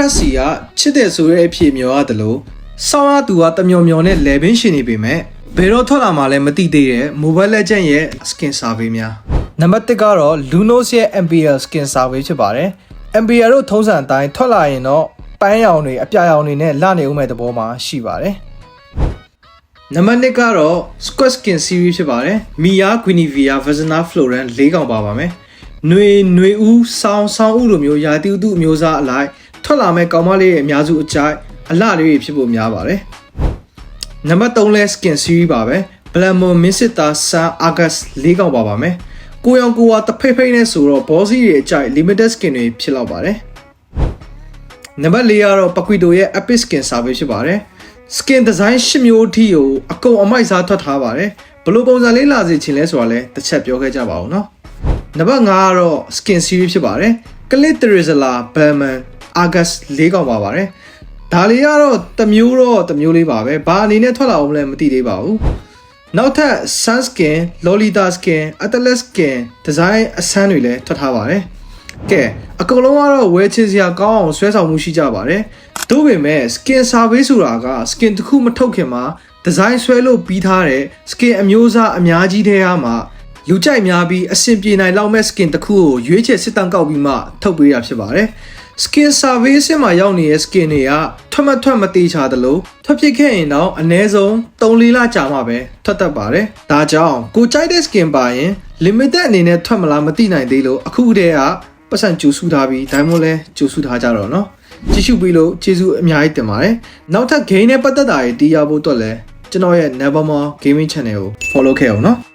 Crash စီကချစ်တယ်ဆိုတဲ့အဖြစ်မျောရတယ်လို့စောင်းရသူကတမျောမျောနဲ့ level ရှင်နေပေမဲ့ဘယ်တော့ထွက်လာမှလည်းမသိသေးတဲ့ Mobile Legend ရဲ့ skin survey များနံပါတ်1ကတော့ Lunos ရဲ့ MPL skin survey ဖြစ်ပါတယ် MPL တို့ထုံးစံအတိုင်းထွက်လာရင်တော့ပန်းရောင်တွေအပြာရောင်တွေနဲ့လနေဦးမဲ့သဘောမှာရှိပါတယ်နံပါတ်2ကတော့ Squid Skin Series ဖြစ်ပါတယ်။ Mia Guinevere Vazana Floran ၄កောင်ပါပါမယ်။ຫນွေຫນွေဦးဆောင်းဆောင်းဦးလိုမျိုးရာသီဥတုအမျိုးအစားအလိုက် ထွက်လာမဲ့ကောင်မလေးရဲ့အများစုအကြိုက်အလှလေးတွေဖြစ်ဖို့များပါတယ်။နံပါတ်3လဲ Skin Series ပါပဲ။ Blamon Minsita Sun August ၄កောင်ပါပါမယ်။ကိုရောင်ကိုဝါတဖိတ်ဖိတ်နဲ့ဆိုတော့ bossy တွေအကြိုက် limited skin တွေဖြစ်တော့ပါတယ်။နံပါတ်4ကတော့ပကွီတိုရဲ့ Epic Skin Survey ဖြစ်ပါတယ်။ Skin Design 10မျိုးအထိကိုအကုန်အမိုက်စားထွက်ထားပါတယ်။ဘယ်လိုပုံစံလေးလာစေချင်လဲဆိုတာလဲတစ်ချက်ပြောခဲ့ကြပါဦးနော်။နံပါတ်5ကတော့ Skin Series ဖြစ်ပါတယ်။ Clit Terizala Balmain August ၄កောင်ပါပါတယ်။ဒါလေးကတော့တစ်မျိုးတော့တစ်မျိုးလေးပါပဲ။ဘာအနေနဲ့ထွက်လာအောင်လဲမသိသေးပါဘူး။နောက်ထပ် Sun Skin, Lolita Skin, Atlas Skin design အဆန်းတွေလည်းထွက်ထားပါတယ်။ကဲအကုန်လုံးကတော့ဝယ်ချင်စရာကောင်းအောင်ဆွဲဆောင်မှုရှိကြပါတယ်။သို့ပေမဲ့ skin survey ဆိုတာက skin တစ်ခုမထုတ်ခင်မှာ design ဆွဲလို့ပြီးထားတဲ့ skin အမျိုးအစားအများကြီးထဲကမှ လူကြိုက်များပြီးအဆင်ပြေနိုင်လောက်မဲ့ skin တစ်ခုကိုရွေးချယ်စစ်တမ်းကောက်ပြီးမှထုတ်ပေးတာဖြစ်ပါတယ်။ skin survey အဆင့်မှာရောက်နေတဲ့ skin တွေကထွက်မထွက်မသေးချာသလိုထွက်ဖြစ်ခဲ့ရင်တော့အ ਨੇ ဆုံး3-4လကြာမှပဲထွက်တတ်ပါတယ်။ဒါကြောင့်ကိုကြိုက်တဲ့ skin ပါရင် limited အနေနဲ့ထွက်မလားမသိနိုင်သေးလို့အခုတည်းကပတ်စံကြိုးစုထားပြီးဒါမှမဟုတ်လဲကြိုးစုထားကြတော့နော်။ကြည့်ရှုပြီးလို့ကျေးဇူးအများကြီးတင်ပါတယ်။နောက်ထပ် game နဲ့ပတ်သက်တာတွေတီးရဖို့အတွက်လည်းကျွန်တော်ရဲ့ Nevermore Gaming Channel ကို follow ခဲ့အောင်နော်။